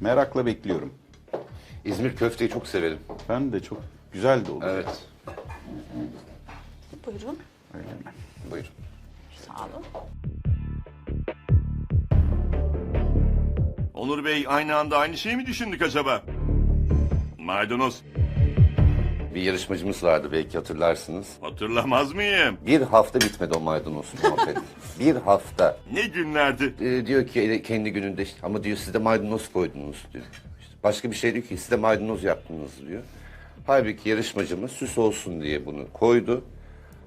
Merakla bekliyorum. İzmir köfteyi çok severim. Ben de çok güzel de olur. Evet. Buyurun. Öyle mi? Buyurun. Sağ olun. Onur Bey aynı anda aynı şeyi mi düşündük acaba? Maydanoz. Bir yarışmacımız vardı belki hatırlarsınız. Hatırlamaz mıyım? Bir hafta bitmedi o maydanoz muhabbet. bir hafta. Ne günlerdi? Ee, diyor ki kendi gününde işte, ama diyor siz de maydanoz koydunuz diyor. İşte başka bir şey diyor ki siz de maydanoz yaptınız diyor. Halbuki yarışmacımız süs olsun diye bunu koydu.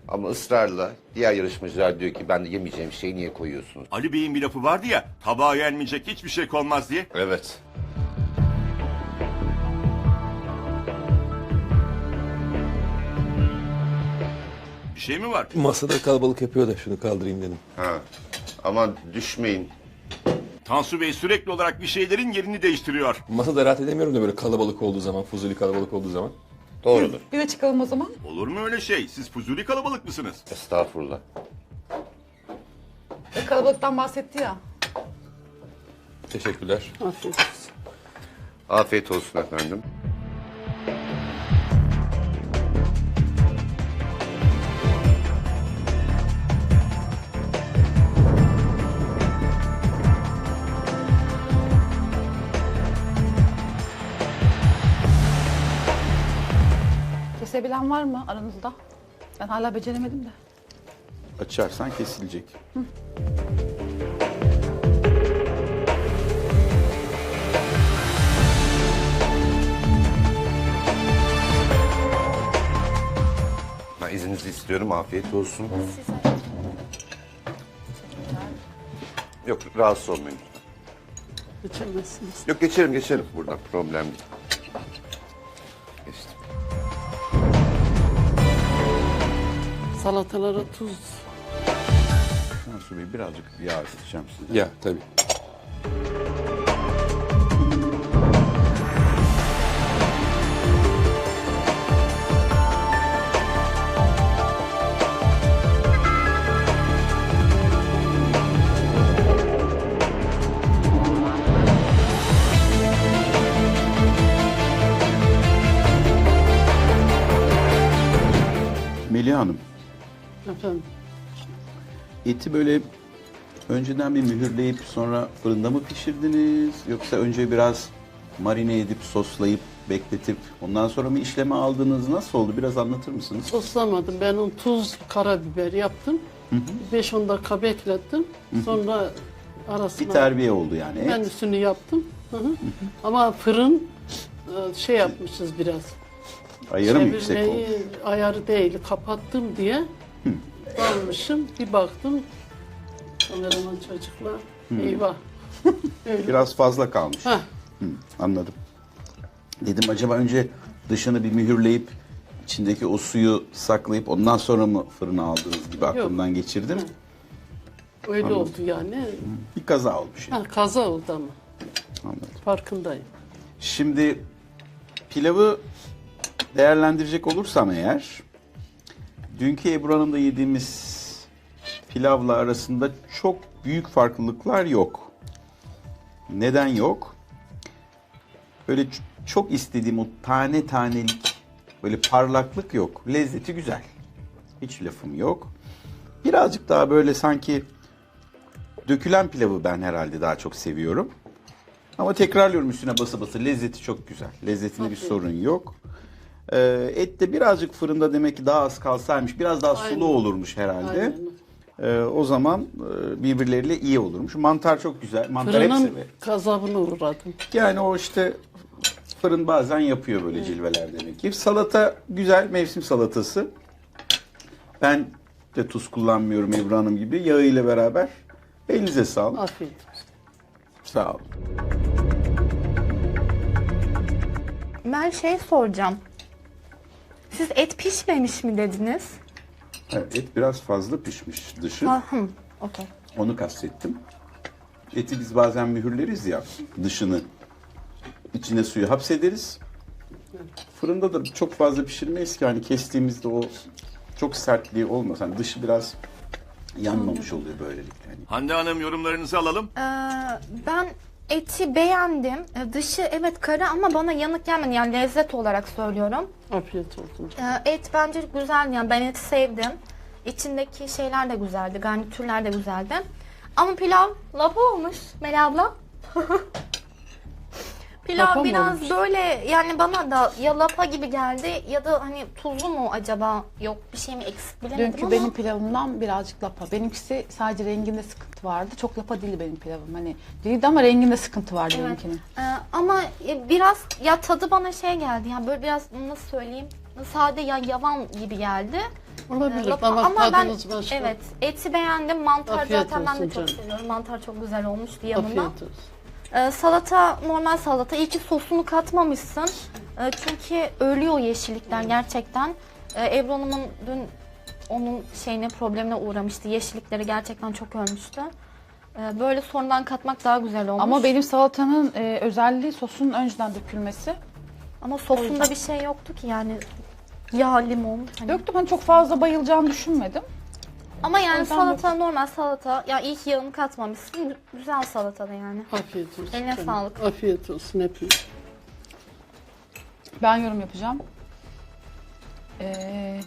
Ama ısrarla diğer yarışmacılar diyor ki ben de yemeyeceğim şeyi niye koyuyorsunuz? Ali Bey'in bir lafı vardı ya, tabağa yenmeyecek hiçbir şey konmaz diye. Evet. Şey mi var? Masada kalabalık yapıyor da şunu kaldırayım dedim. Ha. Ama düşmeyin. Tansu Bey sürekli olarak bir şeylerin yerini değiştiriyor. Masada rahat edemiyorum da böyle kalabalık olduğu zaman, fuzuli kalabalık olduğu zaman. Doğrudur. Bir de çıkalım o zaman. Olur mu öyle şey? Siz fuzuli kalabalık mısınız? Estağfurullah. E, kalabalıktan bahsetti ya. Teşekkürler. Afiyet olsun. Afiyet olsun efendim. Kesebilen var mı aranızda? Ben hala beceremedim de. Açarsan kesilecek. Ben izninizi istiyorum. Afiyet olsun. Yok rahatsız olmayın. Geçemezsiniz. Yok geçerim geçerim buradan. Problem değil. Salatalara tuz. Tansu Bey birazcık yağ isteyeceğim size. Ya tabii. Efendim. eti böyle önceden bir mühürleyip sonra fırında mı pişirdiniz? Yoksa önce biraz marine edip soslayıp bekletip ondan sonra mı işleme aldınız? Nasıl oldu? Biraz anlatır mısınız? Soslamadım. Ben onu tuz, karabiber yaptım. 5-10 dakika beklettim. Sonra arasına Bir terbiye oldu yani. ben Et. üstünü yaptım. Hı hı. Ama fırın e, şey yapmışız biraz. Ayarı mı yüksek Çevirmeyi oldu? ayarı değil. Kapattım diye dalmışım. Bir baktım. Kameraman çocuklar. Eyvah. Öyle. Biraz fazla kalmış. Heh. Hı, anladım. Dedim acaba önce dışını bir mühürleyip içindeki o suyu saklayıp ondan sonra mı fırına aldığınız gibi aklımdan geçirdim. Öyle oldu yani. Bir kaza olmuş. yani. Ha, kaza oldu ama. Anladım. Farkındayım. Şimdi pilavı değerlendirecek olursam eğer dünkü Ebru Hanım'da yediğimiz pilavla arasında çok büyük farklılıklar yok. Neden yok? Böyle çok istediğim o tane tanelik böyle parlaklık yok. Lezzeti güzel. Hiç lafım yok. Birazcık daha böyle sanki dökülen pilavı ben herhalde daha çok seviyorum. Ama tekrarlıyorum üstüne basa basa. Lezzeti çok güzel. Lezzetinde bir sorun yok. Ee, et de birazcık fırında demek ki daha az kalsaymış. Biraz daha Aynen. sulu olurmuş herhalde. Ee, o zaman e, birbirleriyle iyi olurmuş. Mantar çok güzel. Mantar hep Fırının severim. gazabına uğradım. Yani o işte fırın bazen yapıyor böyle cilveler demek ki. Salata güzel mevsim salatası. Ben de tuz kullanmıyorum Ebru Hanım gibi. Yağı ile beraber. Elinize sağlık. Afiyet olsun. Sağ olun. Ben şey soracağım. Siz et pişmemiş mi dediniz? Evet, et biraz fazla pişmiş dışı. Ha, hı, okey. Onu kastettim. Eti biz bazen mühürleriz ya dışını. içine suyu hapsederiz. Fırında da çok fazla pişirmeyiz ki hani kestiğimizde o çok sertliği olmaz. Hani dışı biraz yanmamış oluyor böylelikle. Hani Hande Hanım yorumlarınızı alalım. Ee, ben eti beğendim. E, Dışı evet kara ama bana yanık gelmedi. Yani lezzet olarak söylüyorum. Afiyet olsun. E, Et bence güzel yani ben eti sevdim. İçindeki şeyler de güzeldi, garnitürler de güzeldi. Ama pilav lapa olmuş Melih abla. pilav Lapa mı biraz olmuş? böyle yani bana da ya lapa gibi geldi ya da hani tuzlu mu acaba yok bir şey mi eksik bilemedim Dünkü ama. benim pilavımdan birazcık lapa. Benimkisi sadece renginde sıkıntı vardı. Çok lapa değildi benim pilavım. Hani değildi ama renginde sıkıntı vardı Evet. benimkinin. Ee, ama e, biraz ya tadı bana şey geldi yani böyle biraz nasıl söyleyeyim sade ya yavan gibi geldi. Olabilir. Ee, lapa- ama ben tadınız başka. evet eti beğendim mantar Afiyet zaten ben de olsun çok canım. seviyorum mantar çok güzel olmuştu yanında. Afiyet olsun. Ee, salata normal salata iyi ki sosunu katmamışsın Ee, çünkü ölüyor yeşillikler gerçekten. Ee, Ebru Hanım'ın dün onun şeyine problemine uğramıştı yeşillikleri gerçekten çok ölmüştü. Ee, böyle sonradan katmak daha güzel olmuş. Ama benim salatanın e, özelliği sosun önceden dökülmesi. Ama sosunda bir şey yoktu ki yani yağ, limon. hani. Döktüm hani çok fazla bayılacağını düşünmedim. Ama yani yüzden salata normal salata. Ya iyi ki yağını katmamışsın. Güzel salata da yani. Afiyet olsun. Eline canım. sağlık. Afiyet olsun hepiniz. Ben yorum yapacağım. Ee,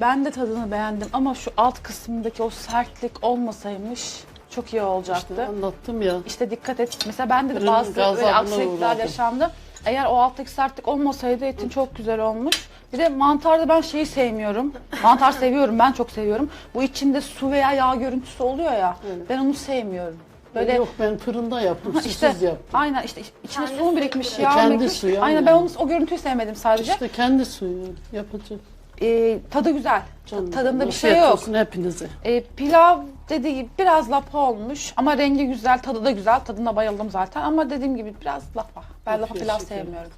ben de tadını beğendim ama şu alt kısmındaki o sertlik olmasaymış çok iyi olacaktı. İşte anlattım ya. İşte dikkat et. Mesela bende de bazı gazabına böyle aksilikler uğradım. yaşandı. Eğer o alttaki sertlik olmasaydı etin çok güzel olmuş. Bir de mantarda ben şeyi sevmiyorum. Mantar seviyorum, ben çok seviyorum. Bu içinde su veya yağ görüntüsü oluyor ya. Ben onu sevmiyorum. Böyle Yok ben fırında yaptım. Ha, Susuz işte yaptım. aynen işte içine Kendi su mu suyu birikmiş, bırak. yağ Kendi birikmiş. suyu, Aynen aynen. ben onu, o görüntüyü sevmedim sadece. İşte kendi suyu yapacak. Ee, tadı güzel. Canım, Tadında bir şey afiyet yok. olsun hepinize. Ee, pilav dediği gibi biraz lapa olmuş ama rengi güzel, tadı da güzel. Tadına bayıldım zaten ama dediğim gibi biraz lapa. Ben lapa Afiyet pilav şeker. sevmiyorum.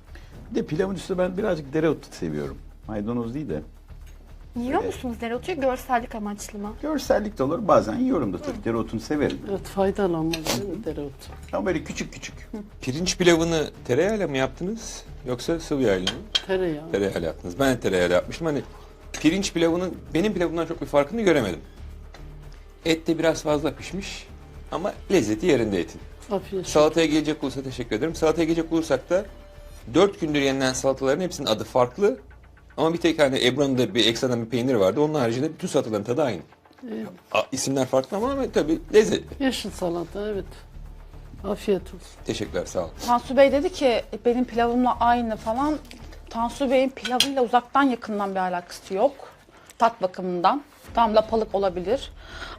Bir de pilavın üstüne ben birazcık dereotu seviyorum. Maydanoz değil de. Yiyor musunuz dereotuyu? Görsellik amaçlı mı? Görsellik de olur. Bazen yiyorum da tabii. Dereotunu severim. Evet faydalı ama değil mi dereotu? Ama böyle küçük küçük. Pirinç pilavını tereyağıyla mı yaptınız yoksa sıvı yağıyla mı? Tereyağı. Tereyağıyla yaptınız. Ben de tereyağıyla yapmıştım. Hani pirinç pilavının benim pilavımdan çok bir farkını göremedim. Et de biraz fazla pişmiş ama lezzeti yerinde etin. Afiyet olsun. Salataya gelecek olursa teşekkür ederim. Salataya gelecek olursak da 4 gündür yenilen salataların hepsinin adı farklı. Ama bir tek hani Ebru'nun da bir ekstradan bir peynir vardı. Onun haricinde bütün salataların tadı aynı. A, isimler farklı ama, ama tabii lezzetli. Yeşil salata evet. Afiyet olsun. Teşekkürler sağ olun. Tansu Bey dedi ki "E, benim pilavımla aynı falan. Tansu Bey'in pilavıyla uzaktan yakından bir alakası yok. Tat bakımından. Tam lapalık olabilir.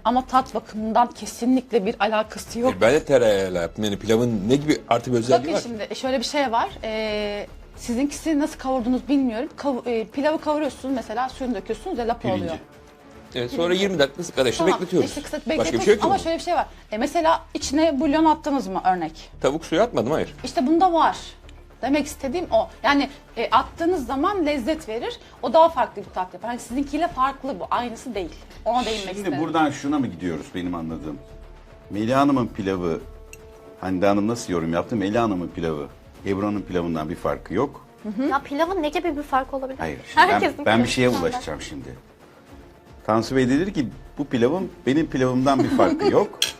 Ama tat bakımından kesinlikle bir alakası yok. E, ben de tereyağıyla yaptım. Yani pilavın ne gibi artı bir özelliği Bakın var? şimdi şöyle bir şey var. Ee, sizinkisi nasıl kavurdunuz bilmiyorum. Kav- e, pilavı kavuruyorsunuz mesela suyunu döküyorsunuz ve lapa Pirinci. oluyor. Evet, sonra 20 dakika ateşte Tamam, bekletiyoruz. işte kısa Başka bir şey yok ama bunun. şöyle bir şey var. E, mesela içine bulyon attınız mı örnek? Tavuk suyu atmadım hayır. İşte bunda var. Demek istediğim o. Yani e, attığınız zaman lezzet verir. O daha farklı bir tat yapar. Hani sizinkiyle farklı bu. Aynısı değil. Ona değinmek Şimdi istedim. buradan şuna mı gidiyoruz benim anladığım? Melih Hanım'ın pilavı, Hande Hanım nasıl yorum yaptı? Melih Hanım'ın pilavı, Ebru'nun pilavından bir farkı yok. Ya pilavın ne gibi bir fark olabilir? Hayır. Şimdi ben, Herkesin ben bir şeye ulaşacağım şimdi. Tansu Bey dedi ki bu pilavın benim pilavımdan bir farkı yok.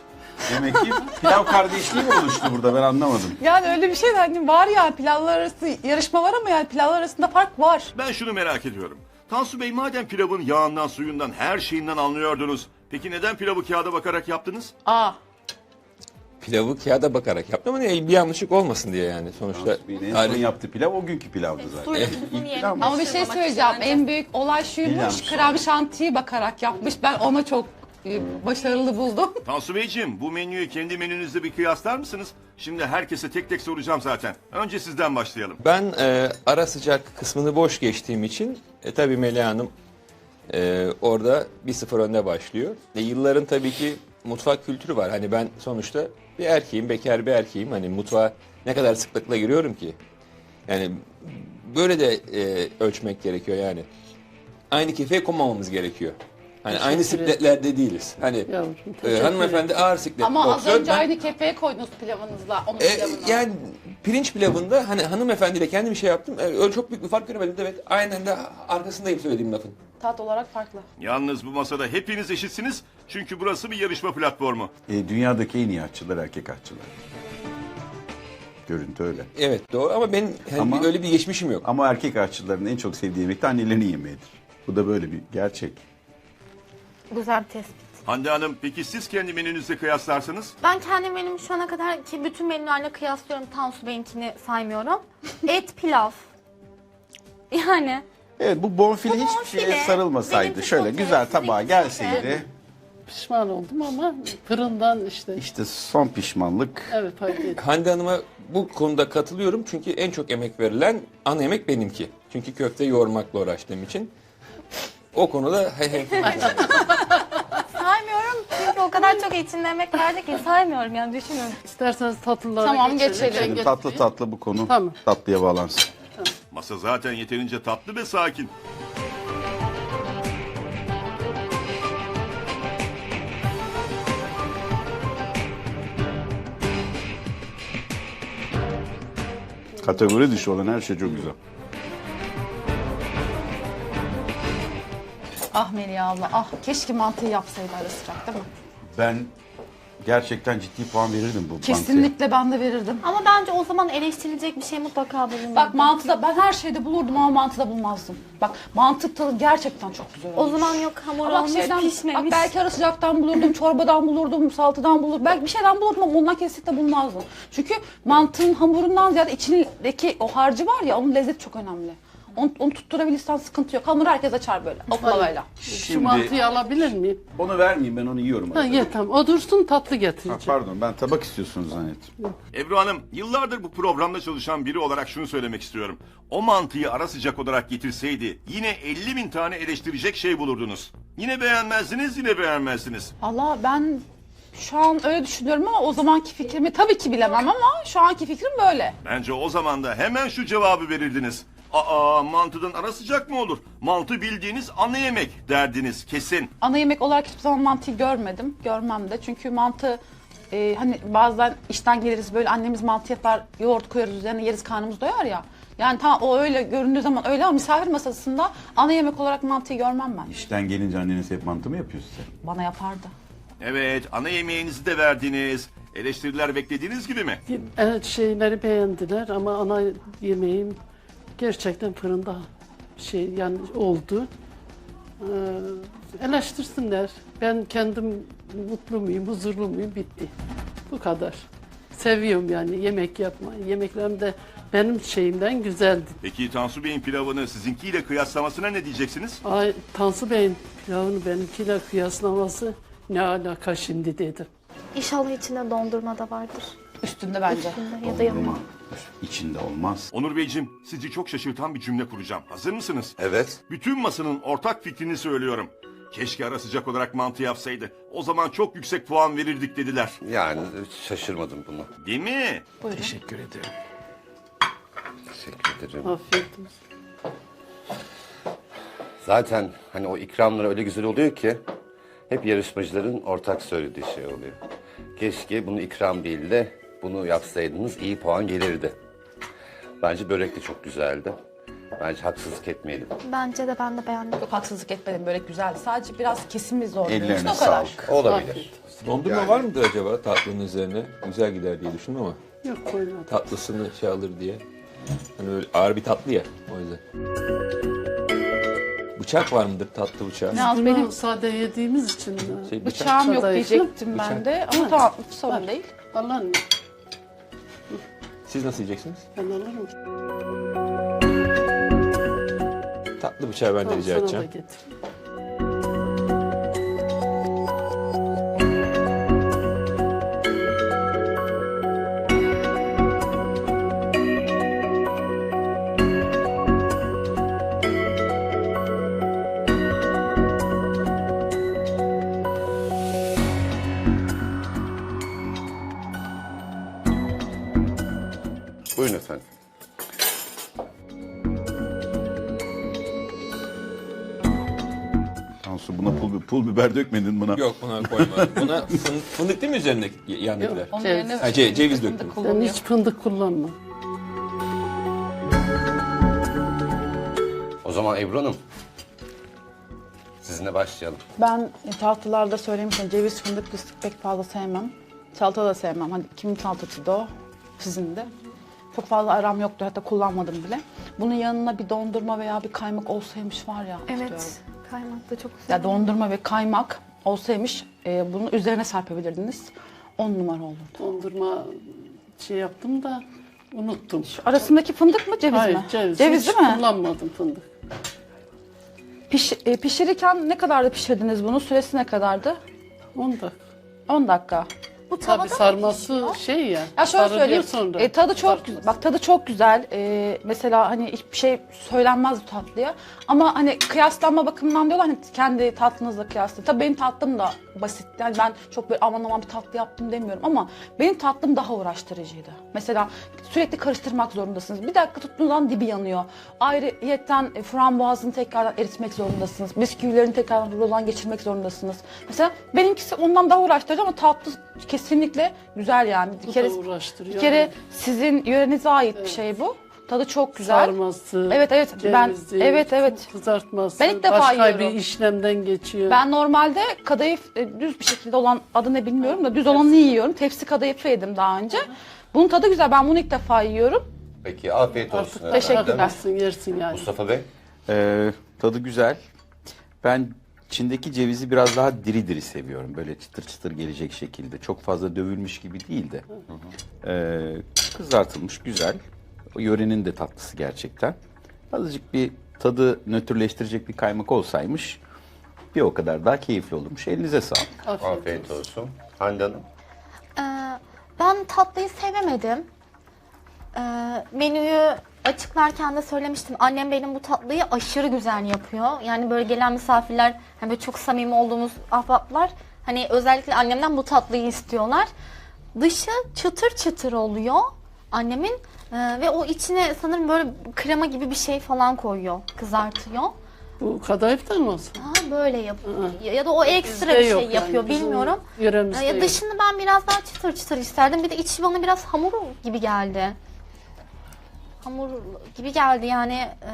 Demek ki pilav kardeşliği mi oluştu burada ben anlamadım. Yani öyle bir şey de hani var ya pilavlar arası yarışma var ama yani pilavlar arasında fark var. Ben şunu merak ediyorum. Tansu Bey madem pilavın yağından, suyundan, her şeyinden anlıyordunuz. Peki neden pilavı kağıda bakarak yaptınız? Aa Pilavı kağıda bakarak yaptım ama bir yanlışlık olmasın diye yani sonuçta. Tansu Bey'in en son tarih- yaptığı pilav o günkü pilavdı zaten. Suyunu İlk yemek pilav mı? ama bir şey söyleyeceğim. En büyük olay şuymuş. Krem şantiyi bakarak yapmış. Ben ona çok e, başarılı buldum. Tansu Beyciğim bu menüyü kendi menünüzle bir kıyaslar mısınız? Şimdi herkese tek tek soracağım zaten. Önce sizden başlayalım. Ben e, ara sıcak kısmını boş geçtiğim için e, tabii Melih Hanım e, orada 1-0 önde başlıyor. E, yılların tabii ki mutfak kültürü var. Hani ben sonuçta bir erkeğim, bekar bir erkeğim. Hani mutfağa ne kadar sıklıkla giriyorum ki. Yani böyle de e, ölçmek gerekiyor yani. Aynı kefeye konmamamız gerekiyor. Hani aynı Teşekkür sikletlerde değiliz. Hani Yavrum, e, hanımefendi ağır siklet Ama az boksör, önce ben- aynı kefeye koydunuz pilavınızla. Onun e, yani pirinç pilavında hani hanımefendiyle kendi bir şey yaptım. E, öyle çok büyük bir fark göremedim. Evet aynen de arkasındayım söylediğim lafın. Tat olarak farklı. Yalnız bu masada hepiniz eşitsiniz. Çünkü burası bir yarışma platformu. E, dünyadaki en iyi aşçılar erkek aşçılar. Görüntü öyle. Evet doğru ama benim hani Ama- öyle bir geçmişim yok. Ama erkek aşçıların en çok sevdiği yemek de annelerin yemeğidir. Bu da böyle bir gerçek. Güzel bir tespit. Hande Hanım peki siz kendi menünüzle kıyaslarsanız? Ben kendi menümü şu ana kadar ki bütün menülerle kıyaslıyorum. Tansu Bey'inkini saymıyorum. Et pilav. Yani Evet bu bonfile Bu hiçbir şeye bonfile sarılmasaydı, şöyle çok güzel tabağa gelseydi, Pişman oldum ama fırından işte işte son pişmanlık. evet fark ettim. Hande Hanım'a bu konuda katılıyorum çünkü en çok emek verilen ana yemek benimki. Çünkü köfte yoğurmakla uğraştığım için. O konuda he he. saymıyorum çünkü o kadar çok içinde emek verdi ki saymıyorum yani düşünün. İsterseniz tatlılara Tamam, geçelim. Şimdi tatlı tatlı bu konu Tamam. tatlıya bağlansın. Masa zaten yeterince tatlı ve sakin. Kategori dışı olan her şey çok güzel. Ah Melih abla ah keşke mantıyı yapsaydı ara sıcak değil mi? Ben gerçekten ciddi puan verirdim bu mantıya. Kesinlikle ben de verirdim. Ama bence o zaman eleştirilecek bir şey mutlaka bulunur. Bak mantıda ben her şeyde bulurdum ama mantıda bulmazdım. Bak mantık tadı gerçekten çok güzel olmuş. o zaman yok hamur Bak olmuş şeyden, pişmemiş. bak belki ara sıcaktan bulurdum, çorbadan bulurdum, salatadan bulurdum. Belki bir şeyden bulurdum ama ondan kesinlikle bulmazdım. Çünkü mantığın hamurundan ziyade içindeki o harcı var ya onun lezzeti çok önemli. Onu, onu tutturabilirsen sıkıntı yok. Hamuru herkes açar böyle oklavayla. Şu Şimdi mantıyı alabilir miyim? onu vermeyeyim ben onu yiyorum. Ha, arada. ye tamam. O dursun tatlı Ha, getireceğim. pardon ben tabak istiyorsunuz zannettim. Ebru Hanım yıllardır bu programda çalışan biri olarak şunu söylemek istiyorum. O mantıyı ara sıcak olarak getirseydi yine 50 bin tane eleştirecek şey bulurdunuz. Yine beğenmezdiniz yine beğenmezdiniz. Allah ben şu an öyle düşünüyorum ama o zamanki fikrimi tabii ki bilemem ama şu anki fikrim böyle. Bence o zaman da hemen şu cevabı verirdiniz. Aa mantıdan ara sıcak mı olur? Mantı bildiğiniz ana yemek derdiniz kesin. Ana yemek olarak hiçbir zaman mantıyı görmedim. Görmem de. Çünkü mantı e, hani bazen işten geliriz böyle annemiz mantı yapar, yoğurt koyarız üzerine yeriz karnımız doyar ya. Yani tamam o öyle göründüğü zaman öyle ama misafir masasında ana yemek olarak mantıyı görmem ben. İşten gelince anneniz hep mantı mı yapıyor size? Bana yapardı. Evet ana yemeğinizi de verdiniz. Eleştiriler beklediğiniz gibi mi? Evet şeyleri beğendiler ama ana yemeğim gerçekten fırında şey yani oldu. Ee, eleştirsinler. Ben kendim mutlu muyum, huzurlu muyum bitti. Bu kadar. Seviyorum yani yemek yapmayı. Yemeklerim de benim şeyimden güzeldi. Peki Tansu Bey'in pilavını sizinkiyle kıyaslamasına ne diyeceksiniz? Ay Tansu Bey'in pilavını benimkiyle kıyaslaması ne alaka şimdi dedim. İnşallah içinde dondurma da vardır. Üstünde bence. Ya da yanında. İçinde olmaz. Onur Beyciğim sizi çok şaşırtan bir cümle kuracağım. Hazır mısınız? Evet. Bütün masanın ortak fikrini söylüyorum. Keşke ara sıcak olarak mantı yapsaydı. O zaman çok yüksek puan verirdik dediler. Yani şaşırmadım bunu. Değil mi? Teşekkür ederim. Teşekkür ederim. Afiyet olsun. Zaten hani o ikramlar öyle güzel oluyor ki hep yarışmacıların ortak söylediği şey oluyor. Keşke bunu ikram değil de bunu yapsaydınız iyi puan gelirdi. Bence börek de çok güzeldi. Bence haksızlık etmeyelim. Bence de ben de beğendim. Çok haksızlık etmedim böyle güzeldi. Sadece biraz kesimi zor. Ellerine o kadar. sağlık. Olabilir. Dondurma Yani. var mıdır acaba tatlının üzerine? Güzel gider diye düşündüm ama Yok koymadım. tatlısını şey alır diye. Hani öyle ağır bir tatlı ya o yüzden. Bıçak var mıdır tatlı bıçağı? Ne Bunu benim sade yediğimiz için Şey, bıçak. bıçağım yok Kadayıflı. diyecektim ben de ama tamam sorun değil. Allah'ın Siz nasıl yiyeceksiniz? ben alırım. Tatlı bıçağı ben de rica sana da edeceğim. getir. Pul, biber dökmedin buna. Yok buna koyma. Buna fın- fındık değil mi üzerindeki yandakiler? Onun Ceviz. yerine Ha, ce- ceviz fındık döktüm. Ben kullanıyor. hiç fındık kullanmam. O zaman Ebru Hanım. Sizinle başlayalım. Ben tatlılarda söylemiştim ceviz fındık fıstık pek fazla sevmem. Salata da sevmem. Hadi kimin salatası da o? Sizin de. çok fazla aram yoktu hatta kullanmadım bile. Bunun yanına bir dondurma veya bir kaymak olsaymış var ya. istiyorum. Evet. Kaymak da çok güzel. Ya dondurma ve kaymak olsaymış e, bunun üzerine serpebilirdiniz. 10 numara olurdu. Dondurma şey yaptım da unuttum. Arasındaki fındık mı ceviz Hayır mi? ceviz. Ceviz Hiç değil mi? kullanmadım fındık. Piş, e, pişirirken ne kadarda pişirdiniz bunu? Süresi ne kadardı? 10 dakika. 10 dakika. Bu tavada Tabii sarması pişiyor? şey ya. Ya şöyle söyleyeyim. Sonra. E, tadı çok güzel. Bak tadı çok güzel. E, mesela hani hiçbir şey söylenmez bu tatlıya. Ama hani kıyaslanma bakımından diyorlar hani kendi tatlınızla kıyaslayın. Tabii benim tatlım da basit. Yani ben çok böyle aman aman bir tatlı yaptım demiyorum ama benim tatlım daha uğraştırıcıydı. Mesela sürekli karıştırmak zorundasınız. Bir dakika tuttuğunuz dibi yanıyor. Ayrıyetten e, frambuazını tekrardan eritmek zorundasınız. Bisküvilerini tekrardan rulodan geçirmek zorundasınız. Mesela benimkisi ondan daha uğraştırıcı ama tatlı kesinlikle güzel yani. Bir Bu kere, da uğraştırıyor. bir kere sizin yörenize ait bir şey bu. Tadı çok güzel. Sarması, Evet, evet. Ben- cevizi, evet, evet. kızartması. Ben ilk defa başka yiyorum. bir işlemden geçiyor. Ben normalde kadayıf e, düz bir şekilde olan adı ne bilmiyorum da düz olanını yiyorum. Tepsi kadayıfı yedim daha önce. Bunun tadı güzel. Ben bunu ilk defa yiyorum. Peki afiyet olsun. Artık efendim. Teşekkürler. bırakırsın, yersin yani. Mustafa Bey. Ee, tadı güzel. Ben içindeki cevizi biraz daha diri diri seviyorum. Böyle çıtır çıtır gelecek şekilde. Çok fazla dövülmüş gibi değil de. Ee, kızartılmış güzel. O yörenin de tatlısı gerçekten. Azıcık bir tadı nötrleştirecek bir kaymak olsaymış bir o kadar daha keyifli olurmuş. Elinize sağlık. Afiyet, Afiyet olsun. olsun. Hande Hanım. Ee, ben tatlıyı sevemedim. Ee, menüyü açıklarken de söylemiştim. Annem benim bu tatlıyı aşırı güzel yapıyor. Yani böyle gelen misafirler, hani böyle çok samimi olduğumuz ahbaplar hani özellikle annemden bu tatlıyı istiyorlar. Dışı çıtır çıtır oluyor annemin Ee, ve o içine sanırım böyle krema gibi bir şey falan koyuyor, kızartıyor. Bu kadayıftan mı olsun? Ha, böyle yapıyor. Ya da o ekstra Bizde bir şey yok yani, yapıyor bizim bilmiyorum. Yöremizde Ya yok. dışını ben biraz daha çıtır çıtır isterdim. Bir de içi bana biraz hamur gibi geldi. Hamur gibi geldi yani. e,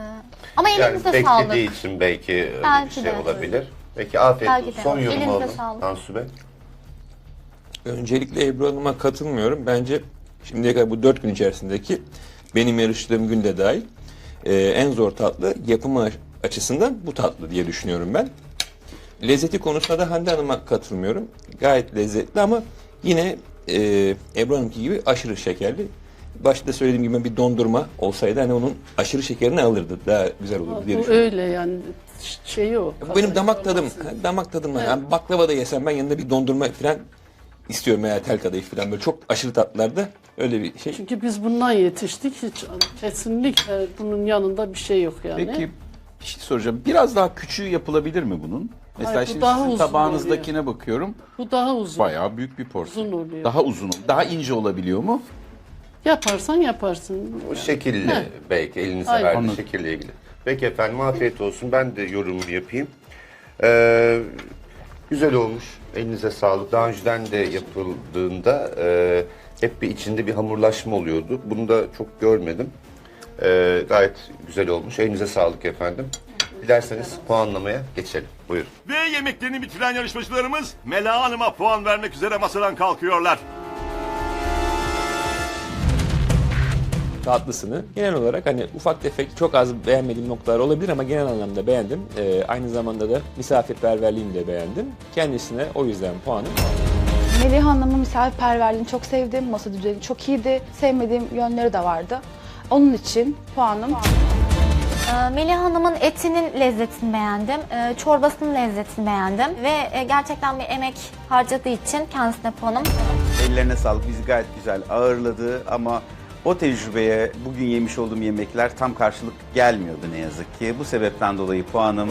Ama Yani elinize beklediği sağlık. için belki öyle Belki bir şey de. olabilir. Peki afiyet Belki olsun. de. Son yorum alalım. Tansu Bey. Öncelikle Ebru Hanım'a katılmıyorum. Bence şimdiye kadar bu dört gün içerisindeki benim yarıştığım günde dahil e, en zor tatlı yapımı açısından bu tatlı diye düşünüyorum ben. Lezzeti konusunda da Hande Hanım'a katılmıyorum. Gayet lezzetli ama yine e, Ebru Hanım'ki gibi aşırı şekerli. Başta söylediğim gibi bir dondurma olsaydı hani onun aşırı şekerini alırdı. Daha güzel olurdu diye düşünüyorum. öyle yani şey o. Bu benim damak tadım. Damak tadım. Yani baklava da yesem ben yanında bir dondurma falan istiyorum veya tel kadayıf falan böyle çok aşırı tatlılarda öyle bir şey. Çünkü biz bundan yetiştik. Hiç kesinlikle bunun yanında bir şey yok yani. Peki bir şey soracağım. Biraz daha küçüğü yapılabilir mi bunun? Mesela Hayır, bu şimdi daha sizin uzun tabağınızdakine bakıyorum. Bu daha uzun. Bayağı büyük bir porsiyon. Uzun oluyor. Daha uzun. Daha ince olabiliyor mu? Yaparsan yaparsın. O şekilli belki elinize Aynen. verdiği Anladım. şekille ilgili. Peki efendim afiyet olsun. Ben de yorumumu yapayım. Ee, güzel olmuş. Elinize sağlık. Daha önceden de yapıldığında e, hep bir içinde bir hamurlaşma oluyordu. Bunu da çok görmedim. Ee, gayet güzel olmuş. Elinize sağlık efendim. Dilerseniz puanlamaya geçelim. Buyurun. Ve yemeklerini bitiren yarışmacılarımız Mela Hanım'a puan vermek üzere masadan kalkıyorlar. Tatlısını genel olarak hani ufak tefek çok az beğenmediğim noktalar olabilir ama genel anlamda beğendim. Ee, aynı zamanda da misafirperverliğini de beğendim. Kendisine o yüzden puanım Melih Hanım'ın misafirperverliğini çok sevdim. Masa düzeni çok iyiydi. Sevmediğim yönleri de vardı. Onun için puanım Ee, Melih Hanım'ın etinin lezzetini beğendim. Ee, çorbasının lezzetini beğendim. Ve e, gerçekten bir emek harcadığı için kendisine puanım. Ellerine sağlık. Bizi gayet güzel ağırladı ama o tecrübeye bugün yemiş olduğum yemekler tam karşılık gelmiyordu ne yazık ki. Bu sebepten dolayı puanım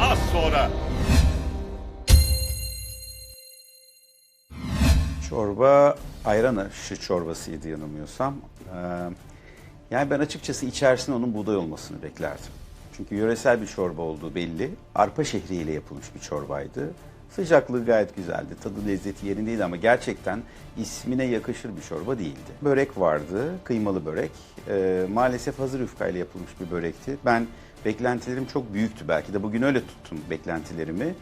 Az sonra çorba ayran aşı çorbasıydı yanılmıyorsam. Ee, yani ben açıkçası içerisinde onun buğday olmasını beklerdim. Çünkü yöresel bir çorba olduğu belli. Arpa şehriyle yapılmış bir çorbaydı. Sıcaklığı gayet güzeldi. Tadı lezzeti yerindeydi ama gerçekten ismine yakışır bir çorba değildi. Börek vardı, kıymalı börek. Ee, maalesef hazır yufkayla yapılmış bir börekti. Ben beklentilerim çok büyüktü belki de bugün öyle tuttum beklentilerimi.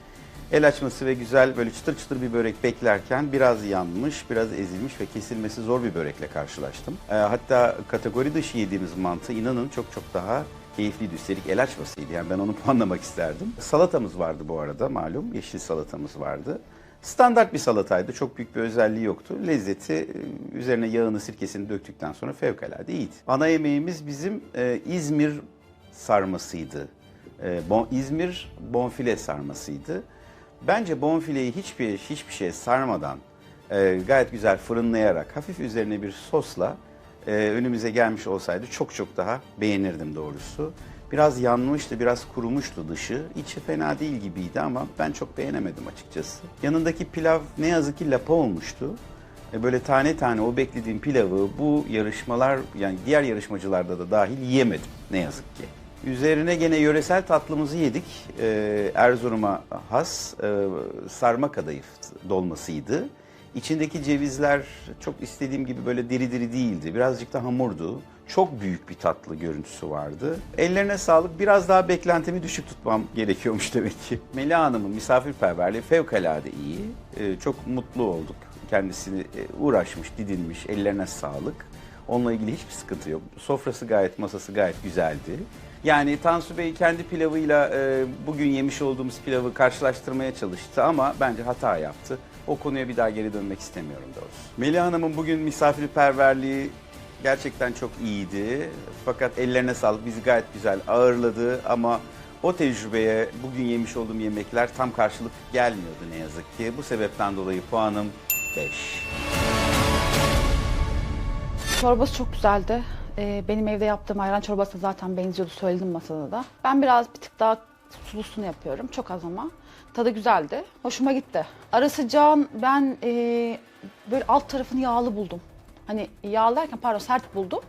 El açması ve güzel böyle çıtır çıtır bir börek beklerken biraz yanmış, biraz ezilmiş ve kesilmesi zor bir börekle karşılaştım. Ee, hatta kategori dışı yediğimiz mantı inanın çok çok daha keyifliydi. Üstelik el açmasıydı. Yani ben onu puanlamak isterdim. Salatamız vardı bu arada malum. Yeşil salatamız vardı. Standart bir salataydı. Çok büyük bir özelliği yoktu. Lezzeti e, üzerine yağını, sirkesini döktükten sonra fevkalade iyiydi. Ana yemeğimiz bizim e, İzmir sarmasıydı. E, bon, İzmir bonfile sarmasıydı. Bence bonfileyi hiçbir hiçbir şeye sarmadan e, gayet güzel fırınlayarak hafif üzerine bir sosla e, önümüze gelmiş olsaydı çok çok daha beğenirdim doğrusu. Biraz yanmıştı, biraz kurumuştu dışı. İçi fena değil gibiydi ama ben çok beğenemedim açıkçası. Yanındaki pilav ne yazık ki lapa olmuştu. E, Böyle tane tane o beklediğim pilavı bu yarışmalar yani diğer yarışmacılarda da dahil yiyemedim ne yazık ki. Üzerine gene yöresel tatlımızı yedik. Ee, Erzurum'a has e, sarma kadayıf dolmasıydı. İçindeki cevizler çok istediğim gibi böyle diri diri değildi. Birazcık da hamurdu. Çok büyük bir tatlı görüntüsü vardı. Ellerine sağlık. Biraz daha beklentimi düşük tutmam gerekiyormuş demek ki. Melih Hanım'ın misafirperverliği fevkalade iyi. Ee, çok mutlu olduk. Kendisini e, uğraşmış, didinmiş. Ellerine sağlık. Onunla ilgili hiçbir sıkıntı yok. Sofrası gayet, masası gayet güzeldi. Yani Tansu Bey kendi pilavıyla e, bugün yemiş olduğumuz pilavı karşılaştırmaya çalıştı ama bence hata yaptı. O konuya bir daha geri dönmek istemiyorum doğrusu. Melih Hanım'ın bugün misafirperverliği gerçekten çok iyiydi. Fakat ellerine sağlık bizi gayet güzel ağırladı ama o tecrübeye bugün yemiş olduğum yemekler tam karşılık gelmiyordu ne yazık ki. Bu sebepten dolayı puanım 5. Çorbası çok güzeldi. Ee, benim evde yaptığım ayran çorbası zaten benziyordu söyledim masada da. Ben biraz bir tık daha sulusunu yapıyorum. Çok az ama. Tadı güzeldi. Hoşuma gitti. Ara sıcağın ben e, böyle alt tarafını yağlı buldum. Hani yağlı derken pardon sert buldum.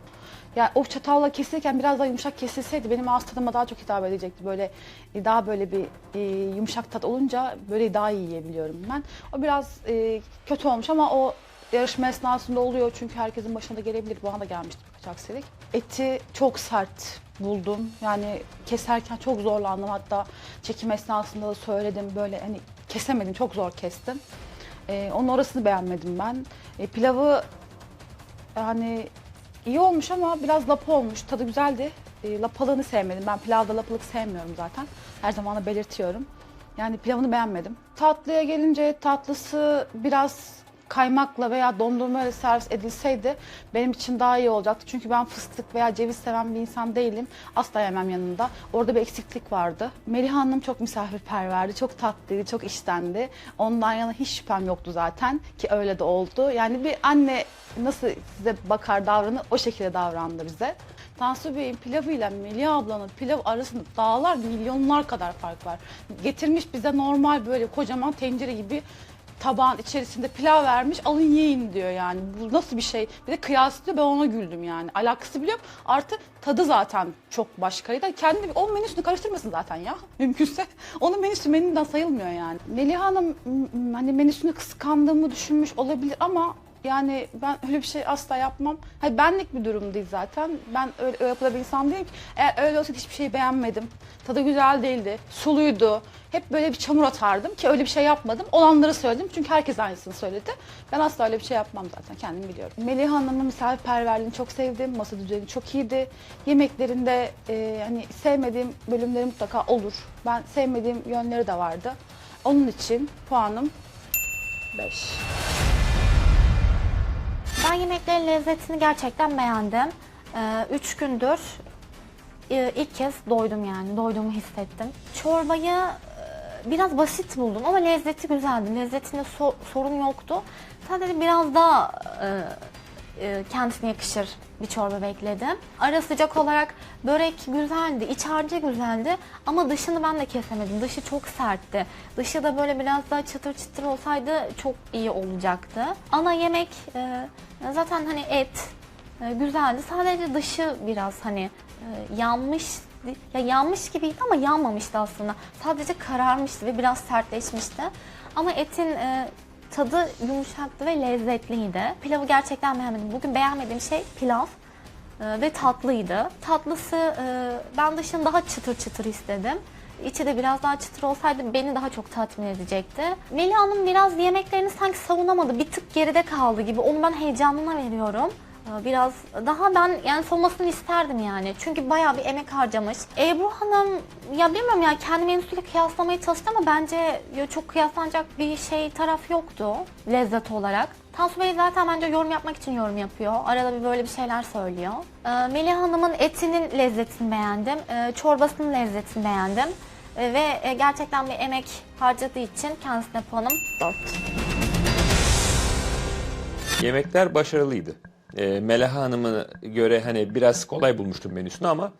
Yani o çatalla kesilirken biraz daha yumuşak kesilseydi benim ağız tadıma daha çok hitap edecekti. Böyle e, daha böyle bir e, yumuşak tat olunca böyle daha iyi yiyebiliyorum ben. O biraz e, kötü olmuş ama o yarışma esnasında oluyor çünkü herkesin başına da gelebilir. Bana da gelmişti birkaç aksilik. Eti çok sert buldum. Yani keserken çok zorlandım. Hatta çekim esnasında da söyledim böyle hani kesemedim. Çok zor kestim. E, onun orasını beğenmedim ben. E, pilavı yani iyi olmuş ama biraz lapa olmuş. Tadı güzeldi. E, lapalığını sevmedim. Ben pilavda lapalık sevmiyorum zaten. Her zaman da belirtiyorum. Yani pilavını beğenmedim. Tatlıya gelince tatlısı biraz kaymakla veya dondurmayla servis edilseydi benim için daha iyi olacaktı. Çünkü ben fıstık veya ceviz seven bir insan değilim. Asla yemem yanında. Orada bir eksiklik vardı. Melih Hanım çok misafirperverdi, çok tatlıydı, çok iştendi. Ondan yana hiç şüphem yoktu zaten ki öyle de oldu. Yani bir anne nasıl size bakar davranır o şekilde davrandı bize. Tansu Bey'in pilavıyla Melih ablanın pilav arasında dağlar, milyonlar kadar fark var. Getirmiş bize normal böyle kocaman tencere gibi tabağın içerisinde pilav vermiş alın yiyin diyor yani. Bu nasıl bir şey? Bir de kıyaslıyor ben ona güldüm yani. Alakası biliyorum. Artı tadı zaten çok başkaydı. Kendi o menüsünü karıştırmasın zaten ya. Mümkünse. Onun menüsü menüden sayılmıyor yani. Melih Hanım hani menüsünü kıskandığımı düşünmüş olabilir ama yani ben öyle bir şey asla yapmam. Hayır benlik bir durum değil zaten. Ben öyle, öyle yapılan insan değilim ki. Eğer öyle olsaydı hiçbir şeyi beğenmedim. Tadı güzel değildi. Suluydu. Hep böyle bir çamur atardım ki öyle bir şey yapmadım. Olanları söyledim çünkü herkes aynısını söyledi. Ben asla öyle bir şey yapmam zaten kendim biliyorum. Melih Hanım'ın misafirperverliğini çok sevdim. Masa düzeni çok iyiydi. Yemeklerinde e, hani sevmediğim bölümleri mutlaka olur. Ben sevmediğim yönleri de vardı. Onun için puanım 5. Ben yemeklerin lezzetini gerçekten beğendim. Ee, üç gündür e, ilk kez doydum yani. Doyduğumu hissettim. Çorbayı e, biraz basit buldum ama lezzeti güzeldi. Lezzetinde so- sorun yoktu. Sadece biraz daha e, e, kendisine yakışır bir çorba bekledim. Ara sıcak olarak börek güzeldi, iç harcı güzeldi ama dışını ben de kesemedim. Dışı çok sertti. Dışı da böyle biraz daha çıtır çıtır olsaydı çok iyi olacaktı. Ana yemek e, zaten hani et e, güzeldi. Sadece dışı biraz hani e, yanmış ya yanmış gibiydi ama yanmamıştı aslında. Sadece kararmıştı ve biraz sertleşmişti. Ama etin tadı yumuşaktı ve lezzetliydi. Pilavı gerçekten beğenmedim. Bugün beğenmediğim şey pilav e, ve tatlıydı. Tatlısı e, ben dışını daha çıtır çıtır istedim. içi de biraz daha çıtır olsaydı beni daha çok tatmin edecekti. Melih Hanım biraz yemeklerini sanki savunamadı. Bir tık geride kaldı gibi. Onu ben heyecanına veriyorum. Biraz daha ben yani soğumasını isterdim yani. Çünkü bayağı bir emek harcamış. Ebru Hanım ya bilmiyorum ya kendi menüsüyle kıyaslamaya çalıştı ama bence çok kıyaslanacak bir şey taraf yoktu lezzet olarak. Tansu Bey zaten bence yorum yapmak için yorum yapıyor. Arada bir böyle bir şeyler söylüyor. Ee, Melih Hanım'ın etinin lezzetini beğendim. Ee, çorbasının lezzetini beğendim. Ee, ve e, gerçekten bir emek harcadığı için kendisine puanım 4. Yemekler başarılıydı. E, Melaha Hanım'a göre hani biraz kolay bulmuştum menüsünü ama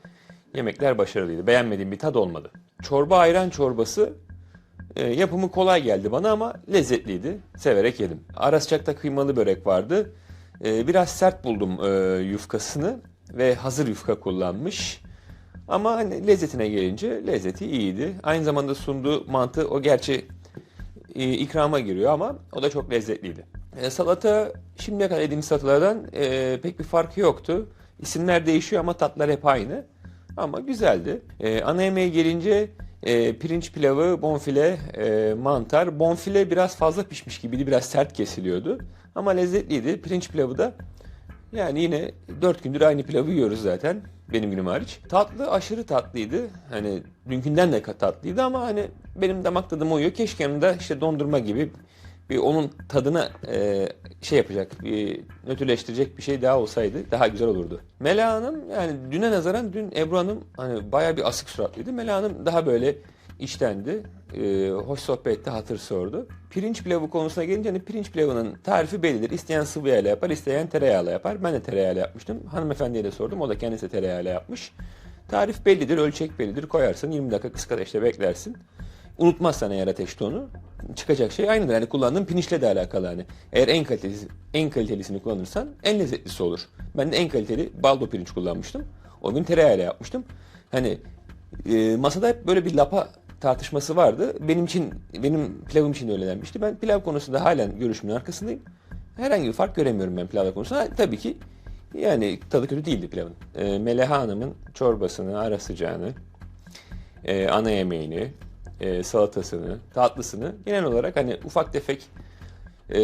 yemekler başarılıydı. Beğenmediğim bir tad olmadı. Çorba ayran çorbası e, yapımı kolay geldi bana ama lezzetliydi. Severek yedim. Ara sıcakta kıymalı börek vardı. E, biraz sert buldum e, yufkasını ve hazır yufka kullanmış. Ama hani lezzetine gelince lezzeti iyiydi. Aynı zamanda sunduğu mantı o gerçi e, ikrama giriyor ama o da çok lezzetliydi. E, salata şimdiye kadar yediğim salatalardan e, pek bir farkı yoktu. İsimler değişiyor ama tatlar hep aynı. Ama güzeldi. E, ana yemeğe gelince e, pirinç pilavı, bonfile, e, mantar. Bonfile biraz fazla pişmiş gibiydi. Biraz sert kesiliyordu. Ama lezzetliydi. Pirinç pilavı da yani yine dört gündür aynı pilavı yiyoruz zaten. Benim günüm hariç. Tatlı aşırı tatlıydı. Hani dünkünden de tatlıydı ama hani benim damak tadıma uyuyor. Keşke yanında işte dondurma gibi bir onun tadına e, şey yapacak, bir nötrleştirecek bir şey daha olsaydı daha güzel olurdu. Mela Hanım yani düne nazaran dün Ebru Hanım hani bayağı bir asık suratlıydı. Mela Hanım daha böyle içtendi. E, hoş sohbette hatır sordu. Pirinç pilavı konusuna gelince hani pirinç pilavının tarifi bellidir. İsteyen sıvı yapar, isteyen tereyağla yapar. Ben de tereyağla yapmıştım. Hanımefendiye de sordum. O da kendisi tereyağla yapmış. Tarif bellidir, ölçek bellidir. Koyarsın 20 dakika kısık ateşte beklersin. Unutmazsan eğer ateşte onu çıkacak şey aynıdır. Yani kullandığın pirinçle de alakalı hani. Eğer en kalitelisi, en kalitelisini kullanırsan en lezzetlisi olur. Ben de en kaliteli baldo pirinç kullanmıştım. O gün tereyağıyla yapmıştım. Hani e, masada hep böyle bir lapa tartışması vardı. Benim için, benim pilavım için öyle denmişti. Ben pilav konusunda halen görüşümün arkasındayım. Herhangi bir fark göremiyorum ben pilav konusunda. Tabii ki yani tadı kötü değildi pilavın. E, Meleha Hanım'ın çorbasını, ara sıcağını, e, ana yemeğini, e, salatasını, tatlısını genel olarak hani ufak tefek e,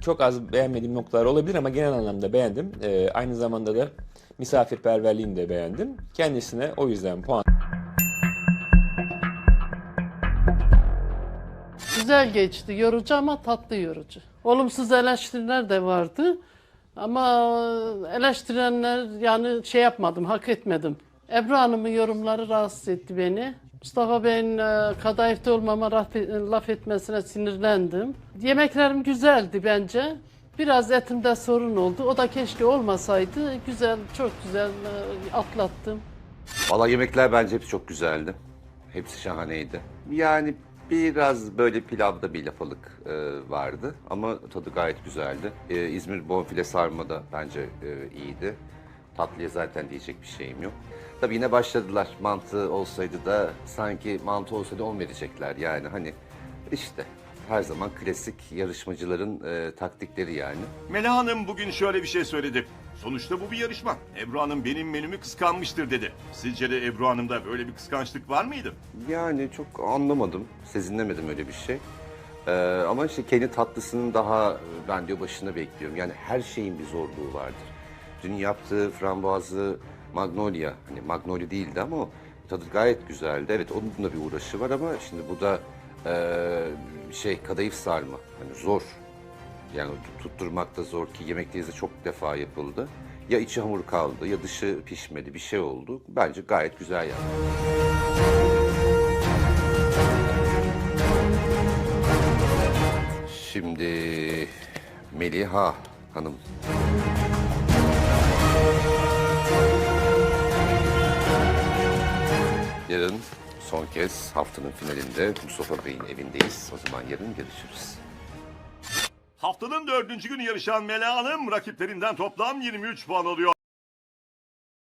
çok az beğenmediğim noktalar olabilir ama genel anlamda beğendim. E, aynı zamanda da misafirperverliğini de beğendim. Kendisine o yüzden puan Güzel geçti. Yorucu ama tatlı yorucu. Olumsuz eleştiriler de vardı. Ama eleştirenler yani şey yapmadım, hak etmedim. Ebru Hanım'ın yorumları rahatsız etti beni. Mustafa Bey'in e, kadayıfta olmama laf, laf etmesine sinirlendim. Yemeklerim güzeldi bence. Biraz etimde sorun oldu. O da keşke olmasaydı. Güzel, çok güzel e, atlattım. Valla yemekler bence hepsi çok güzeldi. Hepsi şahaneydi. Yani biraz böyle pilavda bir lafalık e, vardı ama tadı gayet güzeldi. E, İzmir bonfile sarma da bence e, iyiydi. Tatlıya zaten diyecek bir şeyim yok. Tabii yine başladılar. Mantı olsaydı da sanki mantı olsaydı on verecekler yani hani işte her zaman klasik yarışmacıların e, taktikleri yani. Mela Hanım bugün şöyle bir şey söyledi. Sonuçta bu bir yarışma. Ebru Hanım benim menümü kıskanmıştır dedi. Sizce de Ebru Hanım'da böyle bir kıskançlık var mıydı? Yani çok anlamadım, sezinlemedim öyle bir şey. Ee, ama işte kendi tatlısının daha e, ben diyor başında bekliyorum. Yani her şeyin bir zorluğu vardır. Dün yaptığı frambuazlı magnolia, hani magnolia değildi ama o tadı gayet güzeldi. Evet onun da bir uğraşı var ama şimdi bu da e, şey kadayıf sarma. Hani zor. Yani tutturmak da zor ki yemekteyiz de çok defa yapıldı. Ya içi hamur kaldı ya dışı pişmedi bir şey oldu. Bence gayet güzel yaptı. Şimdi Meliha Hanım. Yarın son kez haftanın finalinde Mustafa Bey'in evindeyiz. O zaman yarın görüşürüz. Haftanın dördüncü günü yarışan Mela Hanım rakiplerinden toplam 23 puan alıyor.